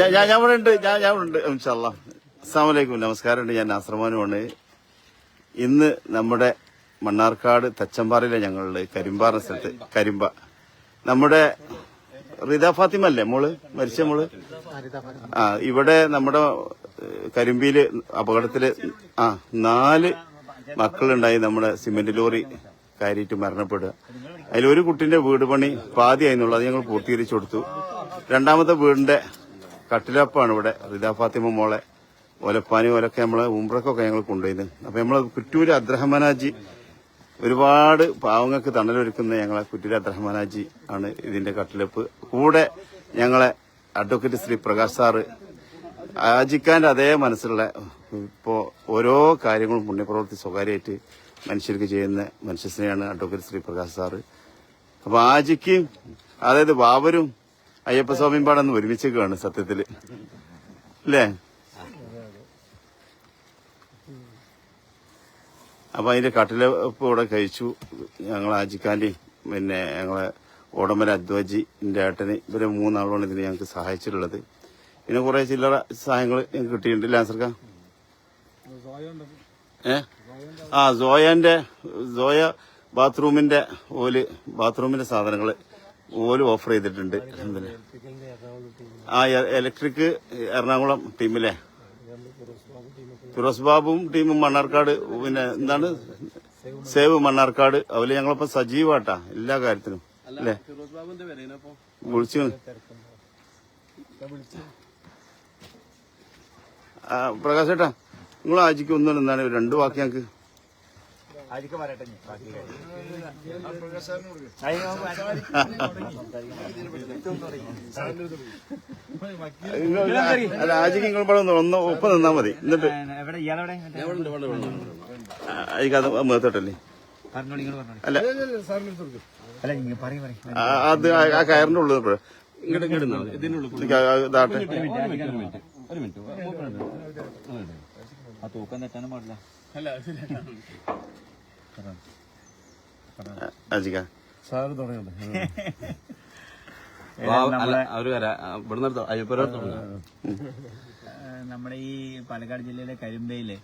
ഞാൻ ഇവിടെ ഉണ്ട്. ഞാൻ ഞാൻ ഇവിടെ ഉണ്ട്. ഇൻഷാല്ലാ അസ്സാമലൈക്കും നമസ്കാരമുണ്ട് ഞാൻ നാസർമാനുമാണ്. ഇന്ന് നമ്മുടെ മണ്ണാർക്കാട് തച്ചമ്പാറയിലെ ഞങ്ങളുടെ കരിമ്പാറ സ്ഥലത്ത്. കരിമ്പ. നമ്മുടെ റിത ഫാത്തിമ അല്ലേ മോൾ? മരിച്ച മോൾ? ആ ഇവിടെ നമ്മുടെ കരിമ്പിയിൽ അപകടത്തിൽ ആ നാല് മക്കളുണ്ടായി. നമ്മുടെ സിമെന്റ് ലോറി കയറിയിട്ട് മരണപ്പെടുക. അതിലൊരു കുട്ടിന്റെ വീട് പണി പാതി അതിനുള്ള അത് ഞങ്ങൾ പൂർത്തീകരിച്ചു കൊടുത്തു. രണ്ടാമത്തെ വീടിന്റെ കട്ടിലപ്പാണ് ഇവിടെ. റിത ഫാത്തിമ മോളെ ഓലപ്പാനി ഓലൊക്കെ നമ്മളെ ഉംറക്കൊക്കെ ഞങ്ങൾ കൊണ്ടുപോയത് അപ്പൊ നമ്മളെ കുറ്റൂര് അദ്രഹമനാജി ഒരുപാട് പാവങ്ങൾക്ക് തണലൊരുക്കുന്ന ഞങ്ങളെ കുറ്റൂര് അദ്രഹമനാജി ആണ് ഇതിന്റെ കട്ടിലപ്പ്. കൂടെ ഞങ്ങളെ അഡ്വക്കേറ്റ് ശ്രീ പ്രകാശ് സാറ് ആജിക്കാന്റെ അതേ മനസ്സിലുള്ള ഇപ്പോ ഓരോ കാര്യങ്ങളും പുണ്യപ്രവൃത്തി സ്വകാര്യമായിട്ട് മനുഷ്യർക്ക് ചെയ്യുന്ന മനുഷ്യസ്നേഹാണ് അഡ്വക്കേറ്റ് ശ്രീ പ്രകാശ് സാറ്. അപ്പൊ ആജിക്കും അതായത് ബാബരും അയ്യപ്പസ്വാമിയും പാടന്ന് ഒരുമിച്ചേക്കാണ് സത്യത്തിൽ. അല്ലേ അപ്പൊ അതിന്റെ കട്ടില ഇവിടെ കഴിച്ചു. ഞങ്ങൾ ആജിക്കാന്റെ പിന്നെ ഞങ്ങളെ ഓടമല അദ്വജിന്റെ ഏട്ടന് ഇവരെ മൂന്നാളാണ് ഇതിന് ഞങ്ങൾക്ക് സഹായിച്ചിട്ടുള്ളത്. പിന്നെ കുറെ ചില്ലറ സഹായങ്ങൾ ഞങ്ങൾക്ക് കിട്ടിയിട്ടുണ്ട്. ലാൻസർക്ക ഏ? ആ സോയന്റെ സോയ ബാത്റൂമിന്റെ ഓൽ ബാത്റൂമിന്റെ സാധനങ്ങൾ ഓൽ ഓഫർ ചെയ്തിട്ടുണ്ട്. ആ ഇലക്ട്രിക് എറണാകുളം ടീമിലെ ഫിറോസ് ബാബും ടീമും മണ്ണാർക്കാട് പിന്നെ എന്താണ്? സേവ് മണ്ണാർക്കാട്. അവൽ ഞങ്ങളിപ്പോ സജീവാട്ടാ എല്ലാ കാര്യത്തിനും. അല്ലേ? വിളിച്ചു. ആ, പ്രകാശ് ചേട്ടാ നിങ്ങൾ ആജിക്ക് ഒന്നും എന്താണ്? രണ്ട് വാക്ക് ഞങ്ങക്ക്. ആദ്യമൊക്കെ പറയട്ടെ. അല്ല നിങ്ങൾ ഇവിടെ ഒന്ന് ഒപ്പം നിന്നാ മതി. എന്നിട്ട് ആജിക്ക് അത് മേത്തോട്ടല്ലേ? അല്ല. അല്ല അത് ആ- കയറിന്റെ ഉള്ളിൽ ഇപ്പഴ്. നിക്ക് ആ- ആ ഇതാട്ടെ. ഒരു മിനിറ്റ് ആ തൂക്കം തെറ്റാനും പാടില്ല. നമ്മുടെ ഈ പാലക്കാട് ജില്ലയിലെ കരിമ്പയിലെ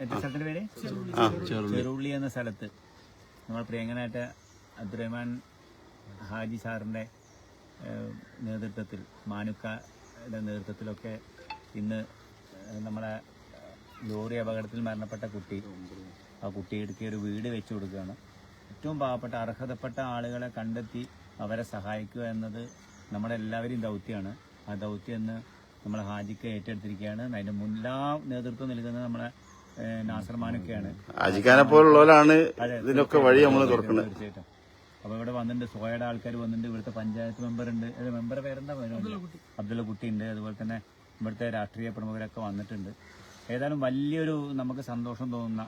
എത്ര സ്ഥലത്തിന്റെ പേര്? ചെറുള്ളി. എന്ന സ്ഥലത്ത് നമ്മൾ പ്രിയങ്കനായിട്ട് അബ്ദുറഹ്മാൻ ഹാജി സാറിന്റെ നേതൃത്വത്തിൽ മാനുക്കയുടെ നേതൃത്വത്തിലൊക്കെ ഇന്ന് നമ്മളെ ലോറി അപകടത്തിൽ മരണപ്പെട്ട കുട്ടി. ആ കുട്ടി എടുക്കിയ ഒരു വീട് വെച്ചു കൊടുക്കുകയാണ്. ഏറ്റവും പാവപ്പെട്ട അർഹതപ്പെട്ട ആളുകളെ കണ്ടെത്തി അവരെ സഹായിക്കുക എന്നത് നമ്മുടെ എല്ലാവരെയും ദൗത്യമാണ്. ആ ദൗത്യം എന്ന് നമ്മൾ ഹാജിക്ക് ഏറ്റെടുത്തിരിക്കുകയാണ്. അതിന്റെ മുല്ലാ നേതൃത്വം നൽകുന്നത് നമ്മളെ നാസർമാനൊക്കെയാണ്. പോലുള്ളവരാണ് ഇതിനൊക്കെ വഴി നമ്മൾ തുറക്കുന്നത്. തീർച്ചയായിട്ടും. അപ്പൊ ഇവിടെ വന്നിട്ടുണ്ട് സോയയുടെ ആൾക്കാർ വന്നിട്ടുണ്ട് ഇവിടുത്തെ പഞ്ചായത്ത് മെമ്പർ ഉണ്ട് മെമ്പർ പേരെന്താ? അബ്ദുള്ള കുട്ടി ഉണ്ട്. അതുപോലെ തന്നെ ഇവിടുത്തെ രാഷ്ട്രീയ പ്രമുഖരൊക്കെ വന്നിട്ടുണ്ട്. ഏതായാലും വലിയൊരു നമുക്ക് സന്തോഷം തോന്നുന്ന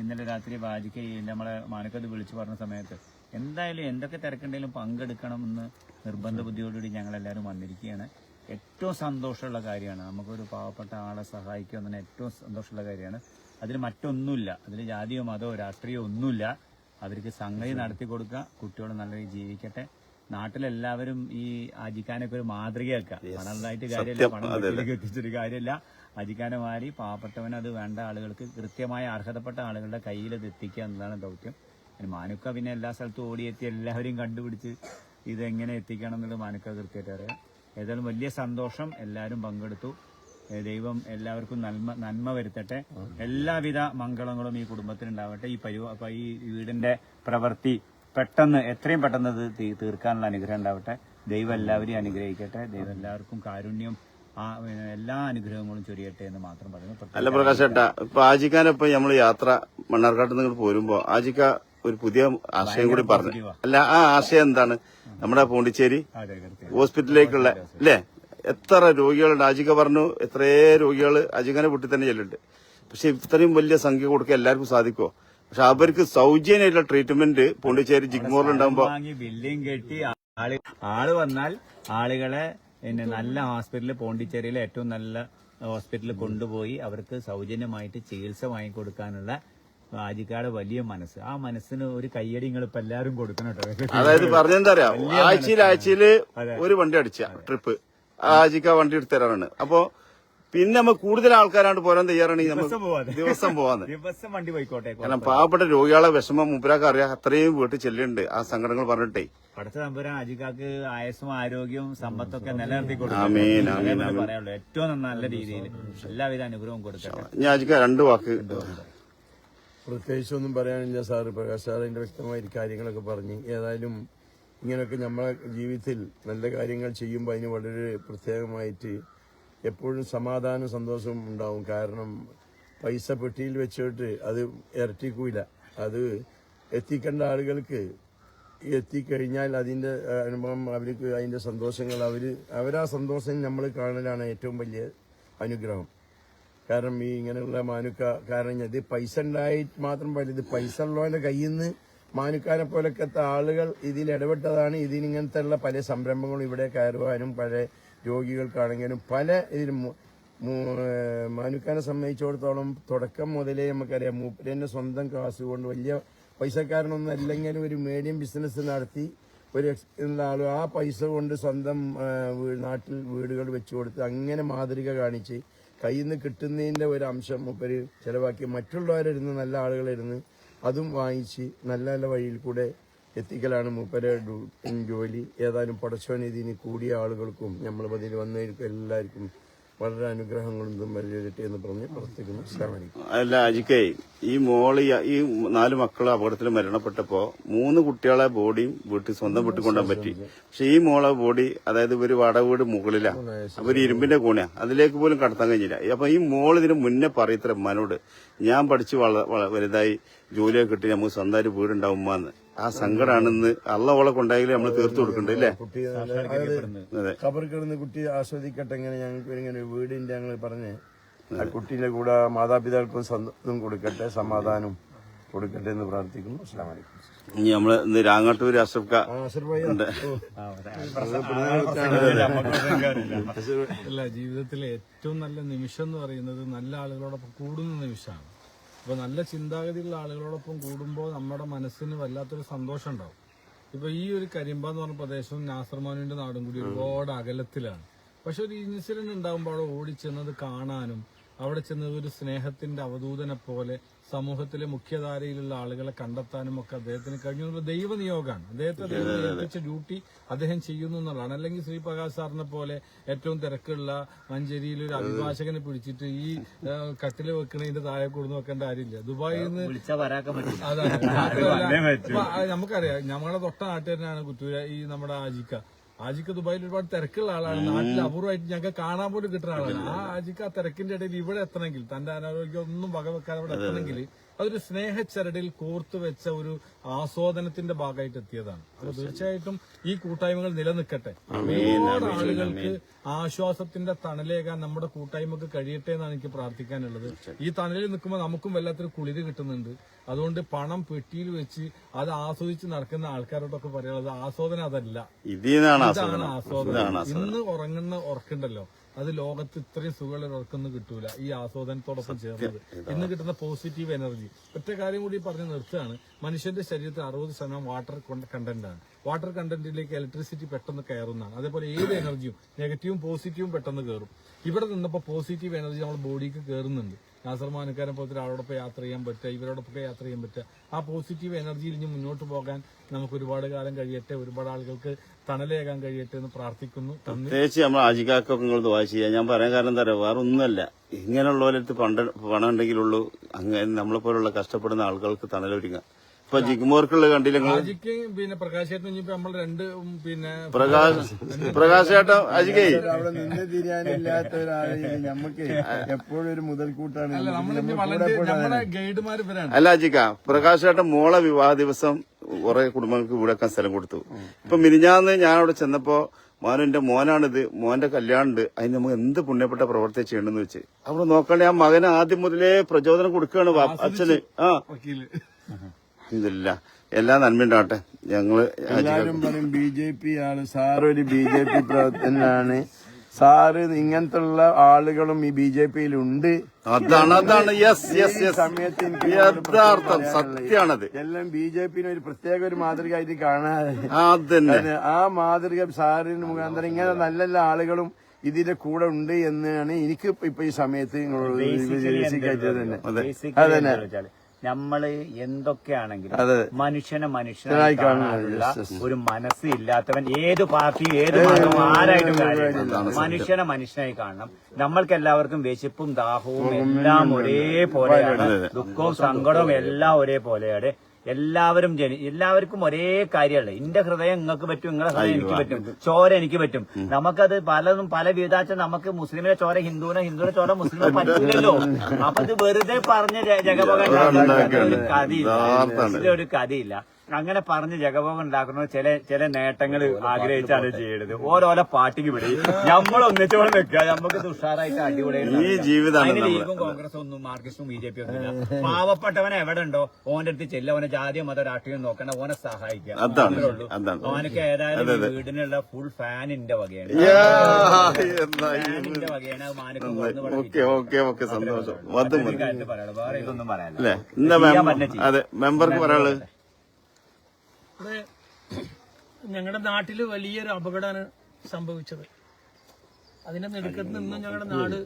ഇന്നലെ രാത്രി വാജിക്ക് നമ്മളെ മാനക്കത്ത് വിളിച്ചു പറഞ്ഞ സമയത്ത് എന്തായാലും എന്തൊക്കെ തിരക്കുണ്ടെങ്കിലും പങ്കെടുക്കണമെന്ന് നിർബന്ധ ബുദ്ധിയോടുകൂടി ഞങ്ങളെല്ലാവരും വന്നിരിക്കുകയാണ്. ഏറ്റവും സന്തോഷമുള്ള കാര്യമാണ്. നമുക്കൊരു പാവപ്പെട്ട ആളെ സഹായിക്കുക എന്നതിന് ഏറ്റവും സന്തോഷമുള്ള കാര്യമാണ്. അതിൽ മറ്റൊന്നുമില്ല. അതിൽ ജാതിയോ മതമോ രാഷ്ട്രീയമോ ഒന്നുമില്ല. അവർക്ക് സംഗതി നടത്തി കൊടുക്കുക കുട്ടികൾ നല്ല രീതിയിൽ ജീവിക്കട്ടെ. നാട്ടിലെല്ലാവരും ഈ അജിക്കാനൊക്കെ ഒരു മാതൃകയാക്കുക പണമായിട്ട് കാര്യമില്ല പണം വീട്ടിലേക്ക് എത്തിച്ചൊരു കാര്യമില്ല. അജിക്കാനെ മാറി പാവപ്പെട്ടവൻ അത് വേണ്ട ആളുകൾക്ക് കൃത്യമായ അർഹതപ്പെട്ട ആളുകളുടെ കയ്യിൽ അത് എത്തിക്കുക എന്നതാണ് ദൗത്യം. മാനുക്ക പിന്നെ എല്ലാ സ്ഥലത്തും ഓടിയെത്തി എല്ലാവരെയും കണ്ടുപിടിച്ച് ഇതെങ്ങനെ എത്തിക്കണം എന്നുള്ളത് മാനുക്ക കൃത്യമായിട്ട് അറിയാം. ഏതായാലും വലിയ സന്തോഷം എല്ലാവരും പങ്കെടുത്തു. ദൈവം എല്ലാവർക്കും നന്മ നന്മ വരുത്തട്ടെ. എല്ലാവിധ മംഗളങ്ങളും ഈ കുടുംബത്തിനുണ്ടാവട്ടെ. ഈ പരിവാ ഈ വീടിന്റെ പ്രവൃത്തി പെട്ടെന്ന് എത്രയും പെട്ടെന്ന് ഇത് തീർക്കാനുള്ള അനുഗ്രഹം ഉണ്ടാവട്ടെ. ദൈവം എല്ലാവരെയും അനുഗ്രഹിക്കട്ടെ. ദൈവം എല്ലാവർക്കും കാരുണ്യം ആ എല്ലാ അനുഗ്രഹങ്ങളും ചൊരിയട്ടെ എന്ന് മാത്രം പറയുന്നു. അല്ല പ്രകാശ് ചേട്ടാ ഇപ്പൊ ആജിക്കാനൊപ്പം നമ്മൾ യാത്ര മണ്ണാർക്കാട്ട് നിങ്ങൾ പോരുമ്പോ ആജിക്ക ഒരു പുതിയ ആശയം കൂടി പറഞ്ഞു. അല്ല ആ ആശയം എന്താണ്? നമ്മുടെ പോണ്ടിച്ചേരി ഹോസ്പിറ്റലിലേക്കുള്ള അല്ലേ? എത്ര രോഗികളുണ്ട്. അജിക പറഞ്ഞു എത്രയേ രോഗികൾ അജികനെ പൊട്ടി തന്നെ ചെല്ലുണ്ട് പക്ഷെ ഇത്രയും വലിയ സംഖ്യ കൊടുക്കാൻ എല്ലാവർക്കും സാധിക്കുമോ പക്ഷെ അവർക്ക് സൗജന്യമായിട്ടുള്ള ട്രീറ്റ്മെന്റ് പോണ്ടിച്ചേരി ജിഗ്മോറിൽ ഉണ്ടാകുമ്പോ ബില്ലിങ് കെട്ടി ആൾ ആൾ വന്നാൽ ആളുകളെ പിന്നെ നല്ല ഹോസ്പിറ്റലിൽ പോണ്ടിച്ചേരിയിലെ ഏറ്റവും നല്ല ഹോസ്പിറ്റലിൽ കൊണ്ടുപോയി അവർക്ക് സൗജന്യമായിട്ട് ചികിത്സ വാങ്ങിക്കൊടുക്കാനുള്ള ആജിക്കാട് വലിയ മനസ്സ്. ആ മനസ്സിന് ഒരു കയ്യടി നിങ്ങൾ ഇപ്പൊ എല്ലാരും കൊടുക്കണം കേട്ടോ. അതായത് പറഞ്ഞെന്താ ആഴ്ചയിൽ ആഴ്ചയിൽ ഒരു വണ്ടി അടിച്ച ട്രിപ്പ് ആജിക്ക വണ്ടി എടുത്തരാണ് അപ്പൊ പിന്നെ നമ്മൾ കൂടുതൽ ആൾക്കാരാണ്ട് പോരാൻ തയ്യാറാണെങ്കിൽ നമ്മൾ നമുക്ക് ദിവസം പോവാന്ന്. ദിവസം വണ്ടി പോയിക്കോട്ടെ കാരണം പാവപ്പെട്ട രോഗികളെ വിഷമം മുമ്പിലാക്ക് അറിയാം അത്രയും വീട്ടിൽ ചെല്ലുന്നുണ്ട് ആ സങ്കടങ്ങൾ പറഞ്ഞിട്ടേ. പടച്ച തമ്പുരാൻ അജിക്കാക്ക് ആയസും ആരോഗ്യവും സമ്പത്തൊക്കെ നിലനിർത്തി കൊടുക്കും ഏറ്റവും നല്ല രീതിയിൽ എല്ലാവിധ അനുഗ്രഹവും കൊടുക്കട്ടെ. ഞാൻ അജിക്ക രണ്ട് വാക്ക്. പ്രത്യേകിച്ചൊന്നും പറയാനില്ല സാറ്. പ്രകാശ് സാർ അതിന്റെ വ്യക്തമായ കാര്യങ്ങളൊക്കെ പറഞ്ഞു ഏതായാലും ഇങ്ങനെയൊക്കെ നമ്മളെ ജീവിതത്തിൽ നല്ല കാര്യങ്ങൾ ചെയ്യുമ്പോൾ അതിന് വളരെ പ്രത്യേകമായിട്ട് എപ്പോഴും സമാധാനവും സന്തോഷവും ഉണ്ടാവും. കാരണം പൈസ പെട്ടിയിൽ വെച്ചിട്ട് അത് ഇരട്ടിക്കൂല. അത് എത്തിക്കേണ്ട ആളുകൾക്ക് എത്തിക്കഴിഞ്ഞാൽ അതിന്റെ അനുഭവം അവർക്ക് അതിന്റെ സന്തോഷങ്ങൾ അവർ അവരാ സന്തോഷം നമ്മൾ കാണലാണ് ഏറ്റവും വലിയ അനുഗ്രഹം. കാരണം ഈ ഇങ്ങനെയുള്ള മാനുക്ക കാരണം ഇത് പൈസ ഉണ്ടായിട്ട് മാത്രം പോലെ ഇത് പൈസ ഉള്ളവന്റെ കയ്യിൽ നിന്ന് മാനുക്കാരെ പോലൊക്കെ ആളുകൾ ഇതിൽ ഇടപെട്ടതാണ്. ഇതിനിങ്ങനത്തെ ഉള്ള പല സംരംഭങ്ങളും ഇവിടെ കയറുവാനും പല രോഗികൾക്കാണെങ്കിലും പല ഇതിലും മനുക്കാനെ സംബന്ധിച്ചിടത്തോളം തുടക്കം മുതലേ നമുക്കറിയാം. മൂപ്പരന്റെ സ്വന്തം കാശ് കൊണ്ട് വലിയ പൈസക്കാരനൊന്നും അല്ലെങ്കിലും ഒരു മീഡിയം ബിസിനസ് നടത്തി ഒരു ആളും ആ പൈസ കൊണ്ട് സ്വന്തം നാട്ടിൽ വീടുകൾ വെച്ചു കൊടുത്ത് അങ്ങനെ മാതൃക കാണിച്ച് കയ്യിൽ നിന്ന് കിട്ടുന്നതിന്റെ ഒരു അംശം മൂപ്പര് ചിലവാക്കി. മറ്റുള്ളവരിരുന്ന് നല്ല ആളുകളിരുന്ന് അതും വാങ്ങിച്ച് നല്ല നല്ല വഴിയിൽ കൂടെ എത്തിക്കലാണ് മൂപ്പരെ ജോലി. ഏതായാലും പടച്ചോൻ ഇതിന് കൂടിയ ആളുകൾക്കും നമ്മൾ അതിൽ വന്നവർക്കും എല്ലാവർക്കും വളരെ അനുഗ്രഹങ്ങളും വരട്ടെ എന്ന് പറഞ്ഞ് പ്രവർത്തിക്കുന്നു അല്ല അജിക്കേ ഈ മോൾ ഈ- നാല് മക്കൾ അപകടത്തിൽ മരണപ്പെട്ടപ്പോ മൂന്ന് കുട്ടികളെ ബോഡിയും വീട്ടിൽ സ്വന്തം വീട്ടിൽ കൊണ്ടുപോകാൻ പറ്റി. പക്ഷെ ഈ മോളെ ബോഡി അതായത് ഒരു വടവീട് മുകളിലാണ് മുകളിലാ. ഒരു ഇരുമ്പിന്റെ കോണിയാ. അതിലേക്ക് പോലും കടത്താൻ കഴിഞ്ഞില്ല. അപ്പൊ ഈ മോൾ ഇതിന് മുന്നേ പറയത്ര മനോട് ഞാൻ പഠിച്ച് വലുതായി ജോലിയൊക്കെ കിട്ടി നമുക്ക് സ്വന്തമായിട്ട് വീടുണ്ടാവും ഉമ്മാന്ന്. ആ സങ്കടാണെന്ന് അള്ള ഓളെ കൊണ്ടായാലും നമ്മൾ തീർത്തു കൊടുക്കണ്ടേ അല്ലേ കുട്ടി അതായത് ഖബർ കിടന്ന് കുട്ടി ആസ്വദിക്കട്ടെ ഇങ്ങനെ ഞങ്ങൾക്ക് ഇങ്ങനെ ഒരു വീടിന്റെ ഞങ്ങൾ പറഞ്ഞ് ആ കുട്ടീന്റെ കൂടെ മാതാപിതാക്കൾക്കും സന്തോഷം കൊടുക്കട്ടെ സമാധാനം കൊടുക്കട്ടെ എന്ന് പ്രാർത്ഥിക്കുന്നു. അസ്സാം വലൈക്കും ഇനി നമ്മൾ ഇന്ന് രാങ്ങാട്ടൂർ അല്ല ജീവിതത്തിലെ ഏറ്റവും നല്ല നിമിഷം എന്ന് പറയുന്നത് നല്ല ആളുകളോടൊപ്പം കൂടുന്ന നിമിഷമാണ്. അപ്പൊ നല്ല ചിന്താഗതിയുള്ള ആളുകളോടൊപ്പം കൂടുമ്പോൾ നമ്മുടെ മനസ്സിന് വല്ലാത്തൊരു സന്തോഷം ഉണ്ടാവും. ഇപ്പൊ ഈ ഒരു കരിമ്പ എന്ന് പറഞ്ഞ പ്രദേശവും നാസർമാനുവിന്റെ നാടും കൂടി ഒരുപാട് അകലത്തിലാണ്. പക്ഷെ ഒരു ഇൻസിഡന്റ് ഉണ്ടാകുമ്പോൾ അവിടെ ഓടിച്ചെന്നത് കാണാനും അവിടെ ചെന്നത് ഒരു സ്നേഹത്തിന്റെ അവധൂതനെ പോലെ സമൂഹത്തിലെ മുഖ്യധാരയിലുള്ള ആളുകളെ കണ്ടെത്താനും ഒക്കെ അദ്ദേഹത്തിന് കഴിഞ്ഞു. ഒരു ദൈവനിയോഗമാണ്. അദ്ദേഹത്തെ അദ്ദേഹം ഏൽപ്പിച്ച ഡ്യൂട്ടി അദ്ദേഹം ചെയ്യുന്നു എന്നുള്ളതാണ്. അല്ലെങ്കിൽ ശ്രീ പ്രകാശ് സാറിനെ പോലെ ഏറ്റവും തിരക്കുള്ള മഞ്ചേരിയിൽ ഒരു അഭിഭാഷകനെ പിടിച്ചിട്ട് ഈ കട്ടിൽ വെക്കണതിന്റെ താഴെ കൂടുന്നു വെക്കേണ്ട കാര്യമില്ല. ദുബായിൽ നിന്ന് അതാണ്. നമുക്കറിയാം. നമ്മളെ തൊട്ട നാട്ടുകാരനാണ് കുറ്റൂര ഈ നമ്മുടെ ആജിക്ക ആജിക്ക ദുബായിൽ ഒരുപാട് തിരക്കുള്ള ആളാണ്. നാട്ടിൽ അപൂർവമായിട്ട് ഞങ്ങൾക്ക് കാണാൻ പോലും കിട്ടുന്ന ആളാണ്. ആ ആജിക്ക് ആ തിരക്കിന്റെ ഇടയിൽ ഇവിടെ എത്തണമെങ്കിൽ തന്റെ അനാരോഗ്യം ഒന്നും വകവെക്കാതെ ഇവിടെ എത്തണമെങ്കിൽ അതൊരു സ്നേഹച്ചരടിൽ കോർത്തു വെച്ച ഒരു ആസ്വാദനത്തിന്റെ ഭാഗമായിട്ട് എത്തിയതാണ് അപ്പൊ തീർച്ചയായിട്ടും ഈ കൂട്ടായ്മകൾ നിലനിൽക്കട്ടെ. ഒരുപാട് ആളുകൾക്ക് ആശ്വാസത്തിന്റെ തണലേകാൻ നമ്മുടെ കൂട്ടായ്മക്ക് കഴിയട്ടെ എന്നാണ് എനിക്ക് പ്രാർത്ഥിക്കാനുള്ളത്. ഈ തണലിൽ നിൽക്കുമ്പോൾ നമുക്കും വല്ലാത്തൊരു കുളിര് കിട്ടുന്നുണ്ട്. അതുകൊണ്ട് പണം പെട്ടിയിൽ വെച്ച് അത് ആസ്വദിച്ച് നടക്കുന്ന ആൾക്കാരോടൊക്കെ പറയാനുള്ളത് ആസ്വാദനം അതല്ല. ഇതാണ് ആസ്വാദനം. ഇന്ന് ഉറങ്ങുന്ന ഉറക്കുണ്ടല്ലോ. അത് ലോകത്ത് ഇത്രയും സുഖമുള്ള ഒരു ഉറക്കൊന്നും കിട്ടൂല. ഈ ആസ്വാദനത്തോടൊപ്പം ചേർന്നത്. ഇന്ന് കിട്ടുന്ന പോസിറ്റീവ് എനർജി ഒറ്റ കാര്യം കൂടി പറഞ്ഞ് നിർത്തുകയാണ്. മനുഷ്യന്റെ ശരീരത്തിൽ അറുപത് ശതമാനം വാട്ടർ കണ്ടന്റ് ആണ്. വാട്ടർ കണ്ടന്റിലേക്ക് ഇലക്ട്രിസിറ്റി പെട്ടെന്ന് കയറുന്നതാണ്. അതേപോലെ ഏത് എനർജിയും നെഗറ്റീവും പോസിറ്റീവും പെട്ടെന്ന് കയറും. ഇവിടെ നിന്നപ്പോൾ പോസിറ്റീവ് എനർജി നമ്മുടെ ബോഡിക്ക് കയറുന്നുണ്ട്. നാസർ മാനുക്കാരെ പോലത്തെ ഒരാളോടൊപ്പം യാത്ര ചെയ്യാൻ പറ്റുക ഇവരോടൊപ്പം യാത്ര ചെയ്യാൻ പറ്റുക. ആ പോസിറ്റീവ് എനർജിയിൽ ഇനി മുന്നോട്ട് പോകാൻ നമുക്ക് ഒരുപാട് കാലം കഴിയട്ടെ ഒരുപാട് ആളുകൾക്ക് തണലേകാൻ കഴിയട്ടെ എന്ന് പ്രാർത്ഥിക്കുന്നു. പ്രത്യേകിച്ച് നമ്മൾ ആജിക്കാക്കൊക്കെ നിങ്ങൾ ദുവാ ചെയ്യുക ഞാൻ പറയാൻ കാരണം പറയുക വേറെ ഒന്നുമല്ല. ഇങ്ങനെയുള്ളവരടുത്ത് പണ്ട് പണം ഉണ്ടെങ്കിലുള്ളൂ അങ്ങനെ നമ്മളെ പോലുള്ള കഷ്ടപ്പെടുന്ന ആളുകൾക്ക് തണലൊരുങ്ങാം ഇപ്പൊ ജിഗ്മോർക്കുള്ള കണ്ടില്ല നിങ്ങൾ? പിന്നെ പ്രകാശേട്ടൻ ഇനിയിപ്പോ നമ്മൾ രണ്ട് പിന്നെ പ്രകാശ് പ്രകാശേട്ടൻ അജിക്കേ. അവിടെ നിന്ന് തിരിയാനില്ലാത്ത ഒരാളെ നമുക്ക് എപ്പോഴും ഒരു മുതൽക്കൂട്ടാണ്. അല്ല നമ്മുടെ ഗൈഡുമാർ ഇവരാണ്. അല്ല അജിക്ക പ്രകാശേട്ടൻ മോളെ വിവാഹ ദിവസം കുറെ കുടുംബങ്ങൾക്ക് വീടൊക്കെ സ്ഥലം കൊടുത്തു. ഇപ്പൊ മിനിഞ്ഞാന്ന് ഞാൻ അവിടെ ചെന്നപ്പോ മോനെന്റെ മോനാണിത് മോന്റെ കല്യാണമുണ്ട് അതിന് നമുക്ക് എന്ത് പുണ്യപ്പെട്ട പ്രവർത്തി ചെയ്യണമെന്ന് വെച്ച്. അവിടെ നോക്കണേ ആ മകന് ആദ്യം മുതലേ പ്രചോദനം കൊടുക്കുകയാണ് വാ- അച്ഛന്. ആ. വക്കീൽ. ഇല്ല എല്ലാ നന്മയുണ്ടാവട്ടെ. ഞങ്ങൾ എല്ലാരും പറയും ബി ജെ പി ആണ്. സാർ ഒരു ബി ജെ പി പ്രവർത്തനാണ് സാറ് ഇങ്ങനത്തുള്ള ആളുകളും ഈ ബി ജെ പിയിൽ ഉണ്ട് അതാണ്. അതാണ് യെസ് യെസ് യെസ് സമയത്ത് എനിക്ക് യഥാർത്ഥം സത്യമാണത്. എല്ലാം ബി ജെ പിന് ഒരു പ്രത്യേക ഒരു മാതൃകയായിട്ട് കാണാതെ. ആ മാതൃക സാറിന് മുഖാന്തരം ഇങ്ങനെ നല്ല നല്ല ആളുകളും ഇതിന്റെ കൂടെ ഉണ്ട് എന്നാണ് എനിക്ക് ഇപ്പൊ ഈ സമയത്ത് നിങ്ങളോട് അതെ അതെ തന്നെ. അതന്നെ. നമ്മൾ എന്തൊക്കെയാണെങ്കിലും. മനുഷ്യനെ മനുഷ്യനായി കാണാനുള്ള. ഒരു മനസ്സ് ഇല്ലാത്തവൻ ഏത് പാർട്ടി ഏത് മതവും ആരായിട്ടും കാര്യമില്ല. മനുഷ്യനെ മനുഷ്യനായി കാണണം. നമ്മൾക്ക് എല്ലാവർക്കും വിശപ്പും ദാഹവും എല്ലാം ഒരേപോലെയാണ്. ദുഃഖവും സങ്കടവും എല്ലാം ഒരേപോലെയാണ്. എല്ലാവരും ജനി എല്ലാവർക്കും ഒരേ കാര്യമല്ല? എന്റെ ഹൃദയം നിങ്ങൾക്ക് പറ്റും നിങ്ങളെ ഹൃദയം എനിക്ക് പറ്റും ചോര എനിക്ക് പറ്റും. നമുക്കത് പലതും പല വിധാച്ച നമുക്ക് മുസ്ലിമിനെ ചോര ഹിന്ദുവിനെ ഹിന്ദുവിനെ ചോര മുസ്ലിമിനെ പറ്റില്ലല്ലോ. അപ്പൊ ഇത് വെറുതെ പറഞ്ഞ ഒരു കഥയില്ല. ഒരു കഥയില്ല. അങ്ങനെ പറഞ്ഞ് ജഗഭോഗം ഉണ്ടാക്കുന്ന ചില ചില നേട്ടങ്ങൾ ആഗ്രഹിച്ചാണ് ചെയ്യുന്നത് ഓരോരോ പാർട്ടിക്ക് വിടി. നമ്മൾ ഒന്നിച്ചോടെ നിൽക്കുക. നമുക്ക് തുഷാറായിട്ട് അടിപൊളിയായിട്ട് ഈ ജീവിതമാണ്. ലീഗും കോൺഗ്രസും ഒന്നും മാർക്സിസ്റ്റും ബി ജെ പി ഒന്നും പാവപ്പെട്ടവൻ എവിടെ ഉണ്ടോ? ഓന്റെ അടുത്ത് ചെല്ല. ഓനെ ജാതി മത രാഷ്ട്രീയം നോക്കണ്ട. ഓനെ സഹായിക്കുക. ഓനക്ക് ഏതായാലും വീടിനുള്ള ഫുൾ ഫാനിന്റെ വകയാണ്. ഫാനിന്റെ വകയാണ്. മാനക്കം സന്തോഷം. വേറെ ഇതൊന്നും പറയാനില്ല. മെമ്പർക്ക് പറയാനുള്ളത്? ഇവിടെ ഞങ്ങളുടെ നാട്ടിൽ വലിയൊരു അപകടമാണ് സംഭവിച്ചത്. അതിന്റെ നെടുക്കത്ത് നിന്നും ഞങ്ങളുടെ നാട്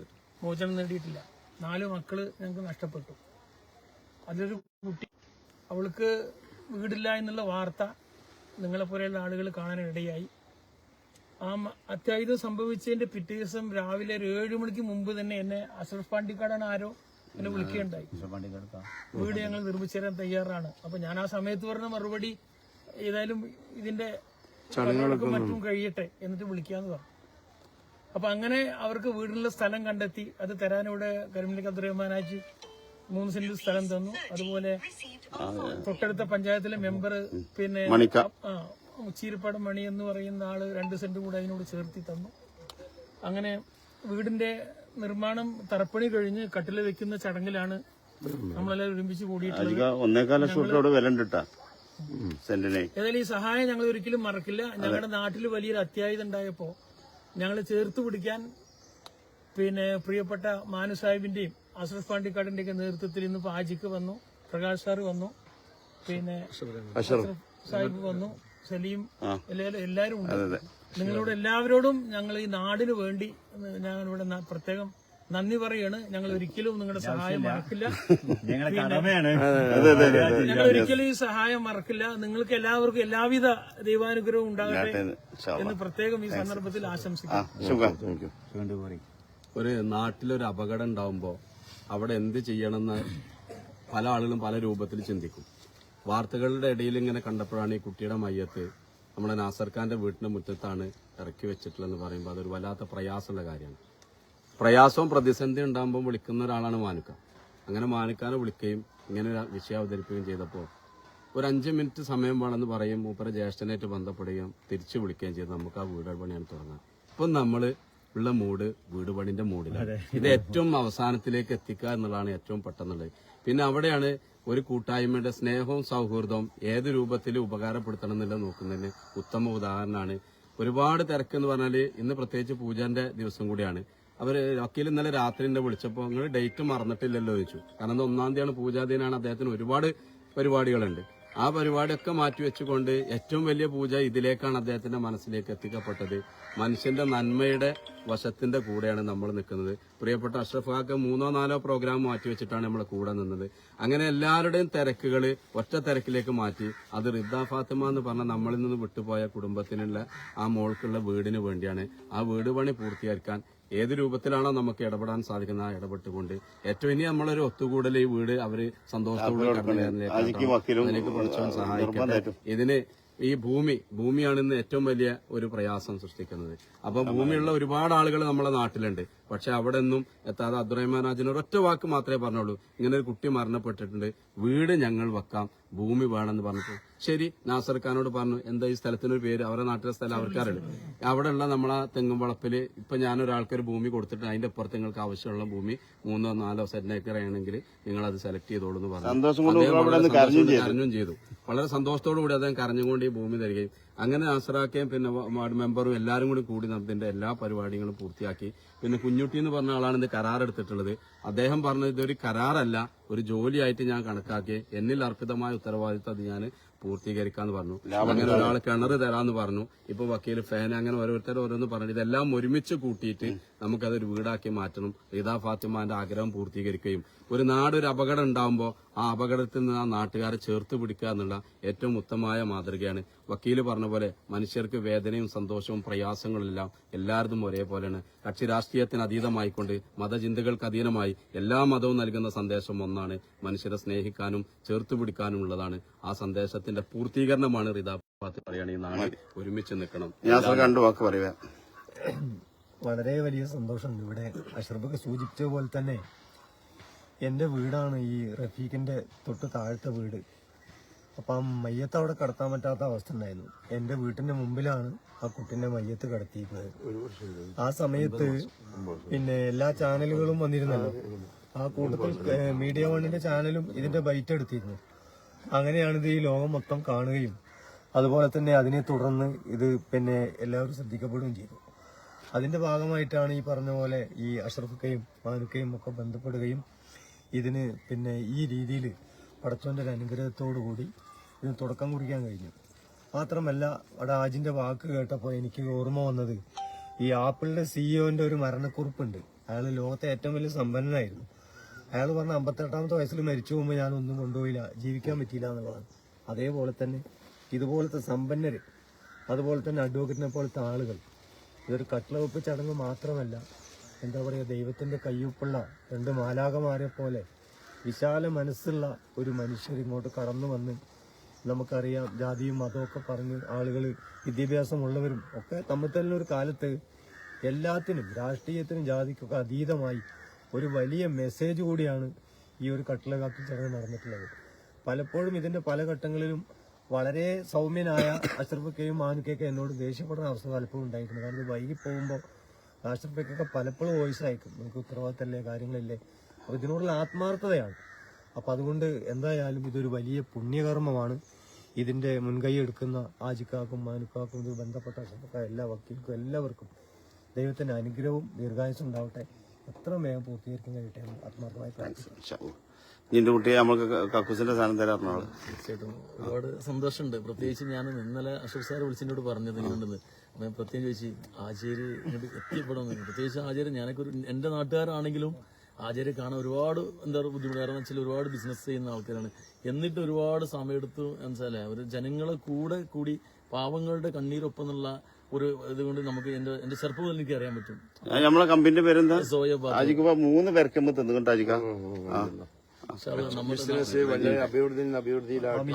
മോചനം നേടിയിട്ടില്ല. നാല് മക്കൾ ഞങ്ങൾക്ക് നഷ്ടപ്പെട്ടു. അതിലൊരു കുട്ടി അവൾക്ക് വീടില്ല എന്നുള്ള വാർത്ത നിങ്ങളെപ്പോലെയുള്ള ആളുകൾ കാണാനിടയായി. ആ അത്യാഹിതം സംഭവിച്ചതിന്റെ പിറ്റേ ദിവസം രാവിലെ ഒരു ഏഴ് മണിക്ക് മുമ്പ് തന്നെ എന്നെ അഷറഫ് പാണ്ടിക്കാടാണ് ആരോ എന്നെ വിളിക്കുകയുണ്ടായി. വീട് ഞങ്ങൾ നിർമ്മിച്ചു തരാൻ തയ്യാറാണ്. അപ്പൊ ഞാൻ ആ സമയത്ത് പറഞ്ഞ മറുപടി ഏതായാലും ഇതിന്റെ ചടങ്ങുകളൊക്കെ മറ്റും കഴിയട്ടെ എന്നിട്ട് വിളിക്കാന്ന് പറഞ്ഞു. അപ്പൊ അങ്ങനെ അവർക്ക് വീടിനുള്ള സ്ഥലം കണ്ടെത്തി. അത് തരാൻ ഇവിടെ അബ്ദുറഹ്മാനാജി മൂന്ന് സെന്റ് സ്ഥലം തന്നു. അതുപോലെ തൊട്ടടുത്ത പഞ്ചായത്തിലെ മെമ്പർ പിന്നെ ചീരപ്പാട് മണി എന്ന് പറയുന്ന ആൾ രണ്ട് സെന്റ് കൂടെ അതിനോട് ചേർത്തി തന്നു. അങ്ങനെ വീടിന്റെ നിർമ്മാണം തറപ്പണി കഴിഞ്ഞ് കട്ടിൽ വെക്കുന്ന ചടങ്ങിലാണ് നമ്മളെല്ലാം ഒരുമിച്ച് കൂടിയിട്ടുള്ളത്. ഒന്നേകാല ലക്ഷം വില ഉണ്ട് കേട്ടാ സെന്റിനെ ഏതായാലും ഈ സഹായം ഞങ്ങൾ ഒരിക്കലും മറക്കില്ല. ഞങ്ങളുടെ നാട്ടിൽ വലിയൊരു അത്യാഹിതം ഉണ്ടായപ്പോ ഞങ്ങൾ ചേർത്ത് പിടിക്കാൻ പിന്നെ പ്രിയപ്പെട്ട മാനു സാഹിബിന്റെയും അഷ്റഫ് പാണ്ടിക്കാടിന്റെ ഒക്കെ നേതൃത്വത്തിൽ ഇന്ന് പാജിക്ക് വന്നു പ്രകാശ് സാർ വന്നു പിന്നെ അഷ്റഫ് സാഹിബ് വന്നു സലീം എല്ലാവരും എല്ലാവരും ഉണ്ട്. നിങ്ങളോട് എല്ലാവരോടും ഞങ്ങൾ ഈ നാടിന് വേണ്ടി ഞാൻ ഇവിടെ പ്രത്യേകം നന്ദി പറയാണ്. ഞങ്ങൾ ഒരിക്കലും നിങ്ങളുടെ സഹായം മറക്കില്ല. ഞങ്ങളുടെ കടമയാണ്. അതെ അതെ അതെ അതെ ഞങ്ങൾ ഒരിക്കലും ഈ സഹായം മറക്കില്ല. നിങ്ങൾക്ക് എല്ലാവർക്കും എല്ലാവിധ ദൈവാനുഗ്രഹവും ഉണ്ടാകട്ടെ എന്ന് പ്രത്യേകം ഈ സന്ദർഭത്തിൽ ആശംസിക്കുന്നു. ശുഭ. ഒരു നാട്ടിലൊരു അപകടം ഉണ്ടാവുമ്പോൾ അവിടെ എന്ത് ചെയ്യണമെന്ന് പല ആളുകളും പല രൂപത്തിൽ ചിന്തിക്കും. വാർത്തകളുടെ ഇടയിൽ ഇങ്ങനെ കണ്ടപ്പോഴാണ് ഈ കുട്ടിയുടെ മയ്യത്ത് നമ്മുടെ നാസർഖാന്റെ വീട്ടിന്റെ മുറ്റത്താണ് ഇറക്കി വെച്ചിട്ടുള്ളതെന്ന് പറയുമ്പോൾ അതൊരു വല്ലാത്ത പ്രയാസമുള്ള കാര്യമാണ്. പ്രയാസവും പ്രതിസന്ധി ഉണ്ടാകുമ്പോൾ വിളിക്കുന്ന ഒരാളാണ് മാനുക്ക. അങ്ങനെ മാനുക്കാനെ വിളിക്കുകയും ഇങ്ങനെ ഒരു വിഷയം അവതരിപ്പിക്കുകയും ചെയ്തപ്പോൾ ഒരു അഞ്ച് മിനിറ്റ് സമയം വേണമെന്ന് പറയും മൂപ്പര ജ്യേഷ്ഠനായിട്ട് ബന്ധപ്പെടുകയും തിരിച്ചു വിളിക്കുകയും ചെയ്ത്. നമുക്ക് ആ വീട് പണിയാണ് തുടങ്ങാം. ഇപ്പം നമ്മൾ ഉള്ള മൂഡ് വീട് പണിന്റെ മൂഡിലാണ് ഇത് ഏറ്റവും അവസാനത്തിലേക്ക് എത്തിക്കുക എന്നുള്ളതാണ് ഏറ്റവും പെട്ടെന്നുള്ളത്. പിന്നെ അവിടെയാണ് ഒരു കൂട്ടായ്മയുടെ സ്നേഹവും സൗഹൃദവും ഏത് രൂപത്തിൽ ഉപകാരപ്പെടുത്തണം എന്നുള്ളത് നോക്കുന്നതിന് ഉത്തമ ഉദാഹരണമാണ്. ഒരുപാട് തിരക്കെന്ന് പറഞ്ഞാൽ ഇന്ന് പ്രത്യേകിച്ച് പൂജാന്റെ ദിവസം കൂടിയാണ്. അവർ വക്കീൽ ഇന്നലെ രാത്രി എന്നെ വിളിച്ചപ്പോൾ നിങ്ങൾ ഡേറ്റ് മറന്നിട്ടില്ലല്ലോ ചോദിച്ചു. കാരണം ഒന്നാം തീയതിയാണ് പൂജാദിനാണ് അദ്ദേഹത്തിന് ഒരുപാട് പരിപാടികളുണ്ട്. ആ പരിപാടിയൊക്കെ മാറ്റി വെച്ചുകൊണ്ട് ഏറ്റവും വലിയ പൂജ ഇതിലേക്കാണ് അദ്ദേഹത്തിന്റെ മനസ്സിലേക്ക് എത്തിക്കപ്പെട്ടത്. മനുഷ്യന്റെ നന്മയുടെ വശത്തിന്റെ കൂടെയാണ് നമ്മൾ നിൽക്കുന്നത്. പ്രിയപ്പെട്ട അഷ്റഫാക്ക് മൂന്നോ നാലോ പ്രോഗ്രാം മാറ്റി വെച്ചിട്ടാണ് നമ്മൾ കൂടെ നിന്നത്. അങ്ങനെ എല്ലാവരുടെയും തിരക്കുകൾ ഒറ്റ തിരക്കിലേക്ക് മാറ്റി. അത് റിദ്ദ ഫാത്തിമ എന്ന് പറഞ്ഞ നമ്മളിൽ നിന്ന് വിട്ടുപോയ കുടുംബത്തിനുള്ള ആ മോൾക്കുള്ള വീടിന് വേണ്ടിയാണ്. ആ വീട് പണി പൂർത്തീകരിക്കാൻ ഏത് രൂപത്തിലാണോ നമുക്ക് ഇടപെടാൻ സാധിക്കുന്ന ഇടപെട്ടുകൊണ്ട് ഏറ്റവും ഇനി നമ്മളൊരു ഒത്തുകൂടൽ ഈ വീട് അവർ സന്തോഷത്തോടെ അതിലേക്ക് സഹായിക്കട്ടെ. ഇതിന് ഈ ഭൂമി ഭൂമിയാണ് ഇന്ന് ഏറ്റവും വലിയ ഒരു പ്രയാസം സൃഷ്ടിക്കുന്നത്. അപ്പൊ ഭൂമിയുള്ള ഒരുപാട് ആളുകൾ നമ്മുടെ നാട്ടിലുണ്ട്. പക്ഷെ അവിടെ ഒന്നും എത്താതെ അബ്ദുറഹ്മാൻ രാജൻ ഒരൊറ്റ വാക്ക് മാത്രമേ പറഞ്ഞുള്ളൂ. ഇങ്ങനെ ഒരു കുട്ടി മരണപ്പെട്ടിട്ടുണ്ട്. വീട് ഞങ്ങൾ വെക്കാം. ഭൂമി വേണമെന്ന് പറഞ്ഞിട്ട്. ശരി നാസർ ഖാനോട് പറഞ്ഞു എന്താ ഈ സ്ഥലത്തിനൊരു പേര്? അവരുടെ നാട്ടിലെ സ്ഥലം അവർക്കറിയില്ല അവിടെയുള്ള നമ്മളെ തെങ്ങും വളപ്പിൽ ഇപ്പൊ ഒരു ഭൂമി കൊടുത്തിട്ട് അതിന്റെ അപ്പുറത്ത് നിങ്ങൾക്ക് ആവശ്യമുള്ള ഭൂമി മൂന്നോ നാലോ സെന്റ് ഏക്കർ ആണെങ്കിൽ നിങ്ങൾ അത് സെലക്ട് ചെയ്തോളൂ എന്ന് പറഞ്ഞു കരഞ്ഞും ചെയ്തു. വളരെ സന്തോഷത്തോടു കൂടി അദ്ദേഹം കരഞ്ഞുകൊണ്ട് ഈ ഭൂമി തരികയും അങ്ങനെ ആസറാക്കുകയും പിന്നെ വാർഡ് മെമ്പറും എല്ലാവരും കൂടി കൂടി നടത്തിന്റെ എല്ലാ പരിപാടികളും പൂർത്തിയാക്കി. പിന്നെ കുഞ്ഞുട്ടി എന്ന് പറഞ്ഞ ആളാണ് ഇത് കരാറെടുത്തിട്ടുള്ളത് അദ്ദേഹം പറഞ്ഞത് ഇതൊരു കരാറല്ല ഒരു ജോലിയായിട്ട് ഞാൻ കണക്കാക്കി എന്നിൽ അർപ്പിതമായ ഉത്തരവാദിത്തം അത് ഞാൻ പൂർത്തീകരിക്കാന്ന് പറഞ്ഞു. അങ്ങനെ ഒരാൾ കിണർ തരാന്ന് പറഞ്ഞു. ഇപ്പൊ വക്കീൽ ഫാൻ അങ്ങനെ ഓരോരുത്തർ ഓരോന്ന് പറഞ്ഞു ഇതെല്ലാം ഒരുമിച്ച് കൂട്ടിയിട്ട് നമുക്കതൊരു വീടാക്കി മാറ്റണം. റീതാ ഫാത്തിമാന്റെ ആഗ്രഹം പൂർത്തീകരിക്കുകയും ഒരു നാടൊരു അപകടം ഉണ്ടാകുമ്പോൾ ആ അപകടത്തിൽ നിന്ന് ആ നാട്ടുകാരെ ചേർത്ത് പിടിക്കുക എന്നുള്ള ഏറ്റവും ഉത്തമമായ മാതൃകയാണ്. വക്കീൽ പറഞ്ഞ പോലെ മനുഷ്യർക്ക് വേദനയും സന്തോഷവും പ്രയാസങ്ങളെല്ലാം എല്ലാവരും ഒരേപോലെയാണ്. കക്ഷി രാഷ്ട്രീയത്തിന് അതീതമായിക്കൊണ്ട് മതചിന്തകൾക്ക് അധീനമായി എല്ലാ മതവും നൽകുന്ന സന്ദേശം ഒന്നാണ് മനുഷ്യരെ സ്നേഹിക്കാനും ചേർത്ത് പിടിക്കാനും ഉള്ളതാണ് ആ സന്ദേശത്തിന്റെ പൂർത്തീകരണമാണ് റിദാ ഫാത്തിമ പറയുകയാണ്. ഈ നാട് ഒരുമിച്ച് നിൽക്കണം. ഞാൻ കണ്ടു വാക്ക് പറയുക. വളരെ വലിയ സന്തോഷമുണ്ട് ഇവിടെ. അഷ്റഫൊക്കെ സൂചിപ്പിച്ച പോലെ തന്നെ എന്റെ വീടാണ് ഈ റഫീഖിന്റെ തൊട്ട് താഴത്തെ വീട്. അപ്പം ആ മയ്യത്ത് അവിടെ കടത്താൻ പറ്റാത്ത അവസ്ഥ ഉണ്ടായിരുന്നു. എന്റെ വീട്ടിന്റെ മുമ്പിലാണ് ആ കുട്ടിന്റെ മയ്യത്ത് കടത്തിയിരുന്നത്. ആ സമയത്ത് പിന്നെ എല്ലാ ചാനലുകളും വന്നിരുന്നല്ലോ. ആ കൂട്ടത്തിൽ മീഡിയ വണ്ണിന്റെ ചാനലും ഇതിന്റെ ബൈറ്റ് എടുത്തിരുന്നു. അങ്ങനെയാണ് ഇത് ഈ ലോകം മൊത്തം കാണുകയും അതുപോലെ തന്നെ അതിനെ തുടർന്ന് ഇത് പിന്നെ എല്ലാവരും ശ്രദ്ധിക്കപ്പെടുകയും ചെയ്തു. അതിന്റെ ഭാഗമായിട്ടാണ് ഈ പറഞ്ഞ പോലെ ഈ അഷ്റഫുക്കയും മാനുക്കയും ഒക്കെ ബന്ധപ്പെടുകയും ഇതിന് പിന്നെ ഈ രീതിയിൽ പടച്ചോന്റെ ഒരു അനുഗ്രഹത്തോടു കൂടി ഇതിന് തുടക്കം കുറിക്കാൻ കഴിഞ്ഞു. മാത്രമല്ല ആജിന്റെ വാക്ക് കേട്ടപ്പോൾ എനിക്ക് ഓർമ്മ വന്നത് ഈ ആപ്പിളിന്റെ സിഇഒന്റെ ഒരു മരണക്കുറിപ്പുണ്ട്. അയാൾ ലോകത്തെ ഏറ്റവും വലിയ സമ്പന്നനായിരുന്നു. അയാൾ പറഞ്ഞ അമ്പത്തെട്ടാമത്തെ വയസ്സിൽ മരിച്ചു പോകുമ്പോൾ ഞാനൊന്നും കൊണ്ടുപോയില്ല ജീവിക്കാൻ പറ്റിയില്ല എന്നുള്ളതാണ്. അതേപോലെ തന്നെ ഇതുപോലത്തെ സമ്പന്നര് അതുപോലെ തന്നെ അഡ്വക്കറ്റിനെ പോലത്തെ ആളുകൾ ഇതൊരു കട്ട്ലവെപ്പ് ചടങ്ങ് മാത്രമല്ല എന്താ പറയുക ദൈവത്തിന്റെ കയ്യൊപ്പുള്ള രണ്ട് മാലാകമാരെ പോലെ വിശാല മനസ്സുള്ള ഒരു മനുഷ്യർ ഇങ്ങോട്ട് കടന്നു വന്ന് നമുക്കറിയാം ജാതിയും മതമൊക്കെ പറഞ്ഞ് ആളുകൾ വിദ്യാഭ്യാസമുള്ളവരും ഒക്കെ തമ്മിൽ തന്നെ ഒരു കാലത്ത് എല്ലാത്തിനും രാഷ്ട്രീയത്തിനും ജാതിക്കൊക്കെ അതീതമായി ഒരു വലിയ മെസ്സേജ് കൂടിയാണ് ഈ ഒരു കട്ടിലകാക്കി ചടങ്ങ് നടന്നിട്ടുള്ളത്. പലപ്പോഴും ഇതിന്റെ പല ഘട്ടങ്ങളിലും വളരെ സൗമ്യനായ അഷ്റഫക്കയും മാനുക്കയൊക്കെ എന്നോട് ദേഷ്യപ്പെടുന്ന അവസ്ഥ പലപ്പോഴും ഉണ്ടായിട്ടുണ്ട്. കാരണം വൈകി പോകുമ്പോൾ അഷ്റഫക്കൊക്കെ പലപ്പോഴും വോയിസ് അയക്കും. നമുക്ക് ഉത്തരവാദിത്തമല്ലേ? കാര്യങ്ങളില്ലേ? അപ്പോൾ ഇതിനോടുള്ള ആത്മാർത്ഥതയാണ്. അപ്പോൾ അതുകൊണ്ട് എന്തായാലും ഇതൊരു വലിയ പുണ്യകർമ്മമാണ്. ഇതിന്റെ മുൻകൈ എടുക്കുന്ന ആജിക്കാക്കും മാനുക്കാക്കും ഇത് ബന്ധപ്പെട്ട എല്ലാ വക്കീൽക്കും എല്ലാവർക്കും ദൈവത്തിന്റെ അനുഗ്രഹവും ദീർഘായുസും ഉണ്ടാവട്ടെ. എത്ര വേഗം പൂർത്തീകരിക്കാൻ കഴിയട്ടെ ആത്മാർത്ഥമായി പ്രാർത്ഥിക്കുന്നു നിന്റെ കുട്ടിയെ നമ്മൾക്ക് കക്കൂസിന്റെ സാധനം തരാറുണ്ട് തീർച്ചയായിട്ടും. ഒരുപാട് സന്തോഷമുണ്ട്. പ്രത്യേകിച്ച് ഞാൻ ഇന്നലെ അശോക് സാർ വിളിച്ചെന്നോട് പറഞ്ഞത് ഇങ്ങനെയുണ്ടെന്ന്. ഞാൻ പ്രത്യേകം ചോദിച്ചു ആചാര്യ ഇങ്ങോട്ട് എത്തിപ്പെടുന്നു പ്രത്യേകിച്ച് ആചാര്യ ഞാനൊക്കെ ഒരു എന്റെ നാട്ടുകാരാണെങ്കിലും ആചാര്യ കാണാൻ ഒരുപാട് എന്താ പറയുക ബുദ്ധിമുട്ട്. കാരണം വെച്ചാൽ ഒരുപാട് ബിസിനസ് ചെയ്യുന്ന ആൾക്കാരാണ്. എന്നിട്ട് ഒരുപാട് സമയമെടുത്തു മനസ്സിലായ ഒരു ജനങ്ങളെ കൂടെ കൂടി പാവങ്ങളുടെ കണ്ണീരൊപ്പെന്നുള്ള ഒരു ഇതുകൊണ്ട് നമുക്ക് എന്റെ എന്റെ ചെറുപ്പം മുതൽ എനിക്ക് അറിയാൻ പറ്റും. നമ്മളെ കമ്പനിന്റെ പേരെന്താ? സോയ ബാബു. ആജിക്കുമ്പോ മൂന്ന് പേർക്കുമ്പോ തിന്നുകൊണ്ട് അത് നമ്മുടെ അഭിവൃദ്ധി അഭിവൃദ്ധിയിലാക്കി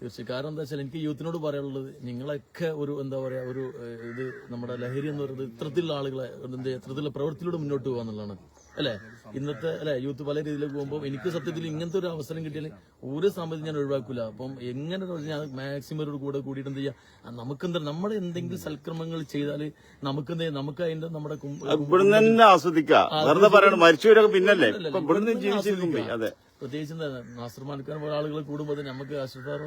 തീർച്ചയായും. കാരണം എന്താ വെച്ചാൽ എനിക്ക് യൂത്തിനോട് പറയാനുള്ളത് നിങ്ങളൊക്കെ ഒരു എന്താ പറയാ ഒരു ഇത് നമ്മുടെ ലഹരി എന്ന് പറയുന്നത് ഇത്തരത്തിലുള്ള ആളുകളെ എന്താ ഇത്തരത്തിലുള്ള പ്രവൃത്തിയിലൂടെ മുന്നോട്ട് പോകുക എന്നുള്ളതാണ് അല്ലെ? ഇന്നത്തെ അല്ലെ യൂത്ത് പല രീതിയിലേക്ക് പോകുമ്പോൾ എനിക്ക് സത്യത്തിൽ ഇങ്ങനത്തെ ഒരു അവസരം കിട്ടിയാൽ ഒരു സമയത്ത് ഞാൻ ഒഴിവാക്കില്ല അപ്പം എങ്ങനെ ഞാൻ മാക്സിമം കൂടെ കൂടിയിട്ട് എന്ത് ചെയ്യാം? നമുക്കെന്താ നമ്മുടെ എന്തെങ്കിലും സൽക്രമങ്ങൾ ചെയ്താൽ നമുക്കെന്താ നമുക്ക് അതിന്റെ നമ്മുടെ ആസ്വദിക്കാം ഇവിടുന്ന് തന്നെ ആസ്വദിക്ക മരിച്ചവരൊക്കെ പിന്നല്ലേ? ഇവിടുന്ന് ജീവിച്ചിരിക്കുമ്പോ അതെ. പ്രത്യേകിച്ച് എന്താ നാസർ പോലെ ആളുകൾ കൂടുമ്പോൾ നമുക്ക്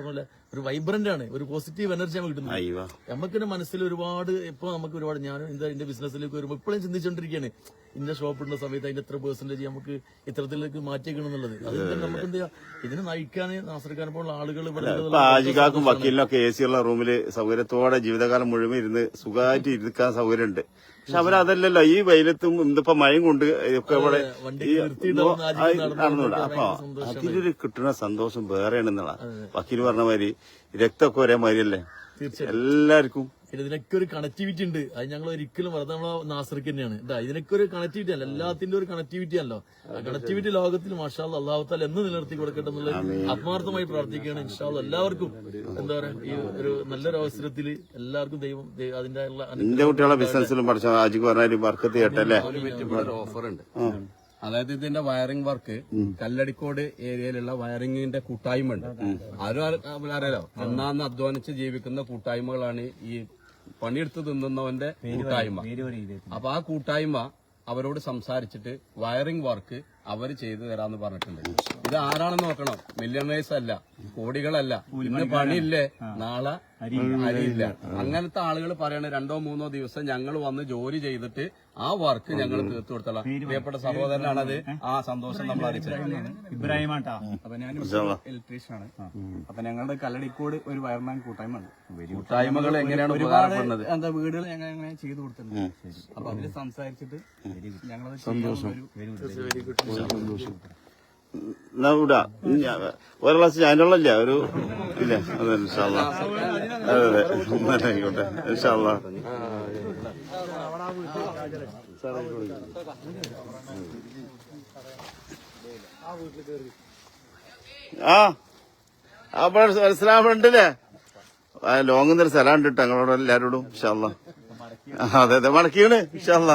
പോലെ ഒരു വൈബ്രന്റ് ആണ്. ഒരു പോസിറ്റീവ് എനർജി നമുക്ക് കിട്ടുന്നത്. നമുക്കിന്റെ മനസ്സിൽ ഒരുപാട് ഇപ്പൊ നമുക്ക് ഒരുപാട് ഞാൻ എന്താ എന്റെ ബിസിനസ്സിലേക്ക് വരുമ്പോൾ ഇപ്പോഴും ചിന്തിച്ചുകൊണ്ടിരിക്കുകയാണ് ഇന്ന ഷോപ്പ് ഇടുന്ന സമയത്ത് അതിന്റെ എത്ര പെർസെന്റേജ് നമുക്ക് ഇത്തരത്തിലേക്ക് മാറ്റിയേക്കണം എന്നുള്ളത്. അത് നമുക്ക് എന്താ ഇതിനെ നയിക്കാൻ നാസർക്കാൻ പോലുള്ള ആളുകൾ ഇവിടെ ആജിക്കാക്കും വക്കീലിനൊക്കെ എ സി ഉള്ള റൂമിൽ സൗകര്യത്തോടെ ജീവിതകാലം മുഴുവൻ ഇരുന്ന് സുഖമായിട്ട് ഇരിക്കാൻ സൗകര്യമുണ്ട്. പക്ഷെ അവരതല്ലല്ലോ ഈ വെയിലത്തും ഇന്നിപ്പോ മഴയും കൊണ്ട് ഒക്കെ ഇവിടെ വണ്ടി ഈ നിർത്തിയിട്ട് നോ- നടന്ന് ആജിക്ക് ആ, നടന്ന് നടന്നുകൂടാ അപ്പൊ അതിലൊരു കിട്ടുന്ന സന്തോഷം വേറെയാണെന്നുള്ള വക്കീൽ പറഞ്ഞ മാതിരി രക്തമൊക്കെ ഒരേ മാതിരിയല്ലേ എല്ലാവർക്കും ഇതിനൊക്കെ ഒരു കണക്ടിവിറ്റി ഉണ്ട്. അത് ഞങ്ങൾ ഒരിക്കലും വെറുതെ നമ്മളെ നാസർക്ക് തന്നെയാണ്. ഇതാ ഇതിനൊക്കെ ഒരു കണക്ടിവിറ്റി അല്ല. എല്ലാത്തിന്റെ ഒരു കണക്ടിവിറ്റി അല്ലോ. ആ കണക്ടിവിറ്റി ലോകത്തിൽ മഷാൽ അള്ളാഹുത്താൽ എന്ന് നിലനിർത്തി കൊടുക്കട്ടെ എന്നുള്ളത് ആത്മാർത്ഥമായി പ്രാർത്ഥിക്കുകയാണ് ഇൻഷാ എല്ലാവർക്കും. എന്താ പറയാ ഈ ഒരു നല്ലൊരു അവസരത്തിൽ എല്ലാവർക്കും ദൈവം അതിന്റെ ഉള്ള അനുഗ്രഹം എന്റെ കുട്ടികളെ ബിസിനസ്സിലും പഠിച്ചു ആജിക്ക് വർക്കത്ത് ഒരു ഓഫർ ഉണ്ട്. അതായത് ഇതിന്റെ വയറിംഗ് വർക്ക് കല്ലടിക്കോട് ഏരിയയിലുള്ള വയറിംഗിന്റെ കൂട്ടായ്മ ഉണ്ട് ആരും അറിയാലോ അന്നാന്ന് അധ്വാനിച്ച് ജീവിക്കുന്ന കൂട്ടായ്മകളാണ് ഈ പണിയെടുത്ത് തിന്നുന്നവന്റെ കൂട്ടായ്മ. അപ്പൊ ആ കൂട്ടായ്മ അവരോട് സംസാരിച്ചിട്ട് വയറിംഗ് വർക്ക് അവർ ചെയ്തു തരാന്ന് പറഞ്ഞിട്ടുണ്ട്. ഇത് ആരാണെന്ന് നോക്കണം. മില്യണേഴ്സ് അല്ല കോടികളല്ല. ഇന്ന് പണിയില്ലേ? നാളെ അരിയില്ല. അങ്ങനത്തെ ആളുകൾ പറയണ രണ്ടോ മൂന്നോ ദിവസം ഞങ്ങൾ വന്ന് ജോലി ചെയ്തിട്ട് ആ വർക്ക് ഞങ്ങൾ തീർത്തു കൊടുത്തോളാം പ്രിയപ്പെട്ട അത്. ആ സന്തോഷം നമ്മൾ അറിയിച്ചത്. ഇബ്രാഹിം ആട്ടാ അപ്പൊ ഞാൻ ആണ്. അപ്പൊ ഞങ്ങളുടെ കല്ലടിക്കോട് ഒരു വയർമാൻ കൂട്ടായ്മ ഉണ്ട് കൂട്ടായ്മകൾ എങ്ങനെയാണ് ഒരുപാട് ഉപകാരപ്പെടുന്നത്? എന്താ വീടുകൾ ഞങ്ങൾ എങ്ങനെ ചെയ്തു കൊടുത്തിട്ടുണ്ട്. അപ്പൊ അതിൽ സംസാരിച്ചിട്ട് ഞങ്ങളത് സന്തോഷം. ഒരു ഗ്ലാസ് ഞാനുള്ളല്ല ഒരു ഇല്ല. അതെ ഇൻഷാല്ല അതെ അതെ. ഇൻഷാല്ല ആ ലോങ് ഒരു സ്ഥലം ഉണ്ട് കേട്ടോ എല്ലാരോടും അതെ അതെ മടക്കിയാണ് ഇൻഷാല്ല